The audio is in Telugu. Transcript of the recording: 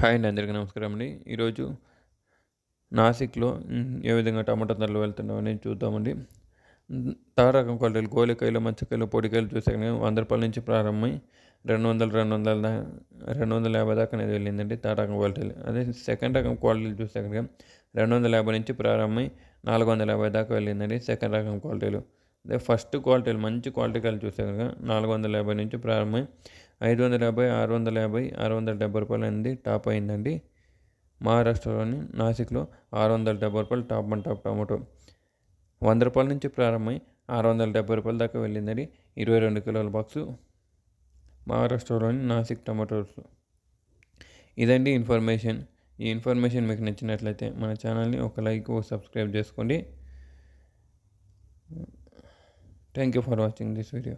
హాయ్ అండి అందరికీ నమస్కారం అండి. ఈరోజు నాసిక్లో ఏ విధంగా టమాటా ధరలు వెళ్తున్నావు అనేది చూద్దామండి. తారకం క్వాలిటీలు గోలికాయలు మచ్చకాయలు పొడికాయలు చూసే వంద రూపాయల నుంచి ప్రారంభమై రెండు వందలు రెండు వందల దా- రెండు వందల యాభై దాకా అనేది వెళ్ళిందండి తార రకం క్వాలిటీలు. అదే సెకండ్ రకం క్వాలిటీలు చూస్తే కనుక రెండు వందల యాభై నుంచి ప్రారంభమై నాలుగు వందల యాభై దాకా వెళ్ళిందండి సెకండ్ రకం క్వాలిటీలు. అదే ఫస్ట్ క్వాలిటీలు మంచి క్వాలిటీ కాయలు చూస్తే కనుక నాలుగు వందల యాభై నుంచి ప్రారంభమై ఐదు వందల యాభై ఆరు వందల యాభై ఆరు వందల డెబ్బై రూపాయలు అనేది టాప్ అయిందండి. మహారాష్ట్రలోని నాసిక్లో ఆరు వందల డెబ్బై రూపాయలు టాప్ అండ్ టాప్ టమాటో. వంద రూపాయల నుంచి ప్రారంభమై ఆరు వందల డెబ్బై రూపాయల దాకా వెళ్ళిందండి. ఇరవై రెండు కిలోల బాక్సు మహారాష్ట్రలోని నాసిక్ టమాటోస్. ఇదండి ఇన్ఫర్మేషన్. ఈ ఇన్ఫర్మేషన్ మీకు నచ్చినట్లయితే మన ఛానల్ని ఒక లైక్ ఓ సబ్స్క్రైబ్ చేసుకోండి. Thank you for watching this video.